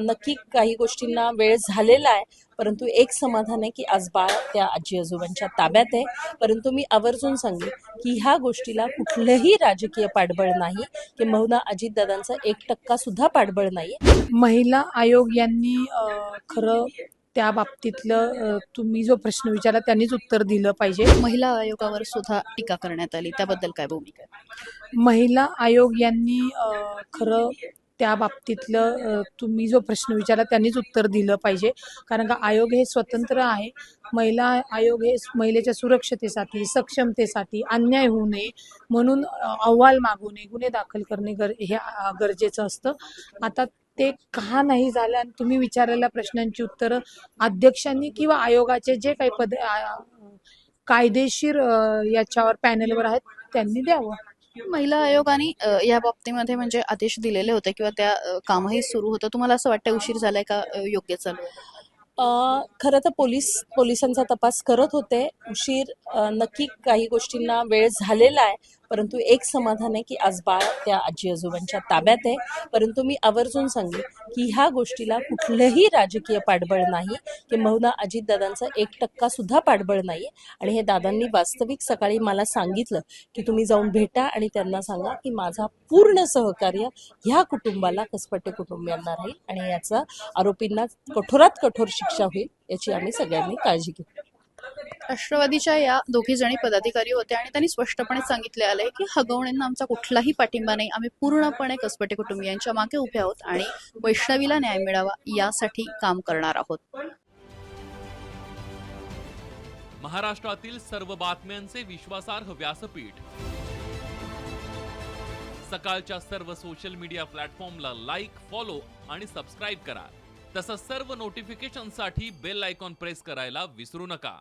नक्की काही गोष्टींना वेळ झालेला आहे परंतु एक समाधान आहे की आज बाळ त्या आजी आजोबांच्या ताब्यात आहे. परंतु मी आवर्जून सांगेन की ह्या गोष्टीला कुठलंही राजकीय पाठबळ नाही किंबहुना अजितदादांचा एक टक्का सुद्धा पाठबळ नाही महिला आयोग यांनी खरं त्या बाबतीतलं तुम्ही जो प्रश्न विचारला त्यांनीच उत्तर दिलं पाहिजे. महिला आयोगावर सुद्धा टीका करण्यात आली. त्याबद्दल काय भूमिका आहे? महिला आयोग यांनी खरं त्या बाबतीतलं तुम्ही जो प्रश्न विचारला त्यांनीच उत्तर दिलं पाहिजे. कारण का आयोग हे स्वतंत्र आहे. महिला आयोग हे महिलेच्या सुरक्षतेसाठी सक्षमतेसाठी अन्याय होऊ नये म्हणून अहवाल मागू नये गुन्हे दाखल करणे गर हे गरजेचं असतं. आता ते का नाही झालं आणि तुम्ही विचारलेल्या प्रश्नांची उत्तरं अध्यक्षांनी किंवा आयोगाचे जे काही पद कायदेशीर याच्यावर पॅनलवर आहेत त्यांनी द्यावं. महिला आयोगाने या बाबतीमध्ये म्हणजे आदेश दिलेले होते किंवा त्या कामही सुरू होतं. तुम्हाला असं वाटतं उशीर झालाय का योग्य चालू? अ, खरं तर पोलीस पोलिसांचा तपास करत होते. उशीर नक्की काही गोष्टींना वेळ झालेला आहे. परंतु एक समाधान आहे की आज बाळ त्या आजी आजोबांच्या ताब्यात आहे. परंतु मी आवर्जून सांगेन की ह्या गोष्टीला कुठलंही राजकीय पाठबळ नाही किंबहुना अजितदादांचं एक टक्का सुद्धा पाठबळ नाही. आणि हे दादांनी वास्तविक सकाळी मला सांगितलं की तुम्ही जाऊन भेटा आणि त्यांना सांगा की माझा पूर्ण सहकार्य ह्या कुटुंबाला कसपटे कुटुंबियांना राहील आणि याचा आरोपींना कठोरात कठोर शिक्षा होईल याची आम्ही सगळ्यांनी काळजी घेऊ. राष्ट्रवादीच्या या दोघी जणी पदाधिकारी होत्या आणि त्यांनी स्पष्टपणे सांगितले आले की हगवणींना आमचा कुठलाही पाठिंबा नाही. आम्ही पूर्णपणे कसबटे कुटुंबियांच्या मागे उभे आहोत आणि वैष्णवीला न्याय मिळावा यासाठी काम करणार आहोत. महाराष्ट्रातील सर्व बातम्यांचे विश्वासार्ह व्यासपीठ. सकाळच्या सर्व सोशल मीडिया प्लॅटफॉर्मला लाईक फॉलो आणि सबस्क्राईब करा. तसंच सर्व नोटिफिकेशनसाठी बेल आयकॉन प्रेस करायला विसरू नका.